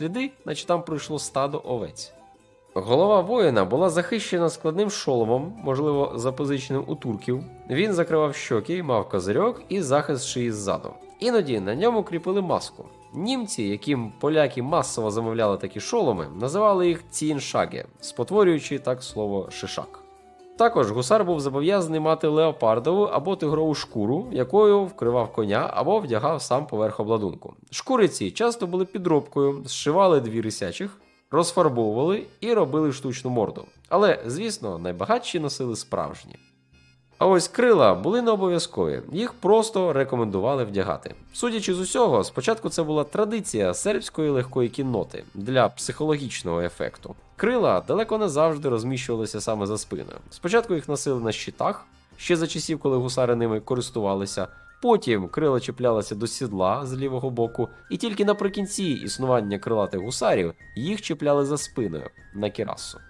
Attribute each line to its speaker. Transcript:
Speaker 1: сліди, наче там пройшло стадо овець. Голова воїна була захищена складним шоломом, можливо, запозиченим у турків. Він закривав щоки, мав козирьок і захист шиї ззаду. Іноді на ньому кріпили маску. Німці, яким поляки масово замовляли такі шоломи, називали їх ціншаги, спотворюючи так слово шишак. Також гусар був зобов'язаний мати леопардову або тигрову шкуру, якою вкривав коня або вдягав сам поверх обладунку. Шкури ці часто були підробкою, зшивали дві рисячих, розфарбовували і робили штучну морду. Але, звісно, найбагатші носили справжні. А ось крила були не обов'язкові, їх просто рекомендували вдягати. Судячи з усього, спочатку це була традиція сербської легкої кінноти для психологічного ефекту. Крила далеко не завжди розміщувалися саме за спиною. Спочатку їх носили на щитах, ще за часів, коли гусари ними користувалися. Потім крила чіплялися до сідла з лівого боку, і тільки наприкінці існування крилатих гусарів їх чіпляли за спиною на кірасу.